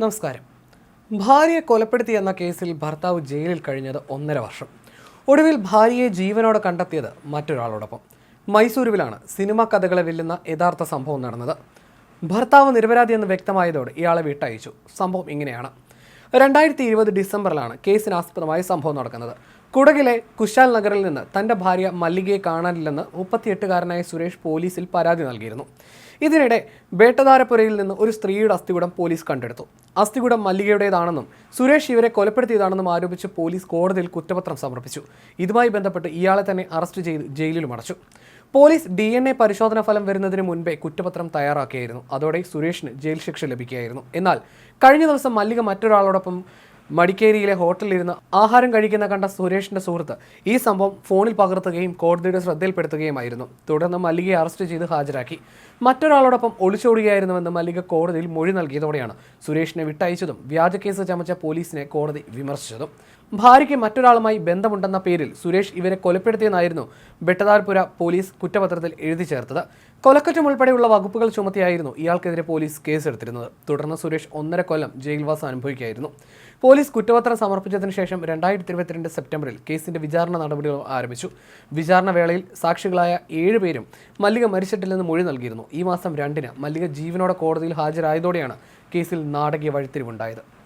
നമസ്കാരം. ഭാര്യയെ കൊലപ്പെടുത്തിയെന്ന കേസിൽ ഭർത്താവ് ജയിലിൽ കഴിഞ്ഞത് ഒന്നര വർഷം. ഒടുവിൽ ഭാര്യയെ ജീവനോടെ കണ്ടെത്തിയത് മറ്റൊരാളോടൊപ്പം. മൈസൂരുവിലാണ് സിനിമാ കഥകളെ വെല്ലുന്ന യഥാർത്ഥ സംഭവം നടന്നത്. ഭർത്താവ് നിരപരാധി എന്ന് വ്യക്തമായതോടെ ഇയാളെ വിട്ടയച്ചു. സംഭവം ഇങ്ങനെയാണ്. രണ്ടായിരത്തി ഇരുപത് ഡിസംബറിലാണ് കേസിനാസ്പദമായ സംഭവം നടക്കുന്നത്. കുടകിലെ കുശാൽ നഗറിൽ നിന്ന് തന്റെ ഭാര്യ മല്ലികയെ കാണാനില്ലെന്ന് മുപ്പത്തിയെട്ടുകാരനായ സുരേഷ് പോലീസിൽ പരാതി നൽകിയിരുന്നു. ഇതിനിടെ വേട്ടധാരപ്പുരയിൽ നിന്ന് ഒരു സ്ത്രീയുടെ അസ്ഥികൂടം പോലീസ് കണ്ടെടുത്തു. അസ്ഥികൂടം മല്ലികയുടേതാണെന്നും സുരേഷ് ഇവരെ കൊലപ്പെടുത്തിയതാണെന്നും ആരോപിച്ച് പോലീസ് കോടതിയിൽ കുറ്റപത്രം സമർപ്പിച്ചു. ഇതുമായി ബന്ധപ്പെട്ട് ഇയാളെ തന്നെ അറസ്റ്റ് ചെയ്ത് ജയിലിലും അടച്ചു. പോലീസ് ഡി എൻ എ പരിശോധനാ ഫലം വരുന്നതിന് മുൻപേ കുറ്റപത്രം തയ്യാറാക്കിയായിരുന്നു. അതോടെ സുരേഷിന് ജയിൽ ശിക്ഷ ലഭിക്കുകയായിരുന്നു. എന്നാൽ കഴിഞ്ഞ ദിവസം മല്ലിക മറ്റൊരാളോടൊപ്പം മടിക്കേരിയിലെ ഹോട്ടലിലിരുന്ന് ആഹാരം കഴിക്കുന്ന കണ്ട സുരേഷിന്റെ സുഹൃത്ത് ഈ സംഭവം ഫോണിൽ പകർത്തുകയും കോടതിയുടെ ശ്രദ്ധയിൽപ്പെടുത്തുകയുമായിരുന്നു. തുടർന്ന് മല്ലികയെ അറസ്റ്റ് ചെയ്ത് ഹാജരാക്കി. മറ്റൊരാളോടൊപ്പം ഒളിച്ചോടുകയായിരുന്നുവെന്ന് മല്ലിക കോടതിയിൽ മൊഴി നൽകിയതോടെയാണ് സുരേഷിനെ വിട്ടയച്ചതും വ്യാജ കേസ് ചമച്ച പോലീസിനെ കോടതി വിമർശിച്ചതും. ഭാര്യയ്ക്ക് മറ്റൊരാളുമായി ബന്ധമുണ്ടെന്ന പേരിൽ സുരേഷ് ഇവരെ കൊലപ്പെടുത്തിയെന്നായിരുന്നു ബെട്ടതാർപുര പോലീസ് കുറ്റപത്രത്തിൽ എഴുതി ചേർത്തത്. കൊലക്കുറ്റം ഉൾപ്പെടെയുള്ള വകുപ്പുകൾ ചുമത്തിയായിരുന്നു ഇയാൾക്കെതിരെ പോലീസ് കേസെടുത്തിരുന്നത്. തുടർന്ന് സുരേഷ് ഒന്നര കൊല്ലം ജയിൽവാസം അനുഭവിക്കുകയായിരുന്നു. പോലീസ് കുറ്റപത്രം സമർപ്പിച്ചതിന് ശേഷം രണ്ടായിരത്തി ഇരുപത്തിരണ്ട് സെപ്റ്റംബറിൽ കേസിന്റെ വിചാരണ നടപടികൾ ആരംഭിച്ചു. വിചാരണ വേളയിൽ സാക്ഷികളായ ഏഴുപേരും മല്ലിക മരിച്ചിട്ടില്ലെന്ന് മൊഴി നൽകിയിരുന്നു. ഈ മാസം രണ്ടിന് മല്ലിക ജീവനോടെ കോടതിയിൽ ഹാജരായതോടെയാണ് കേസിൽ നാടകീയ വഴിത്തിരിവുണ്ടായത്.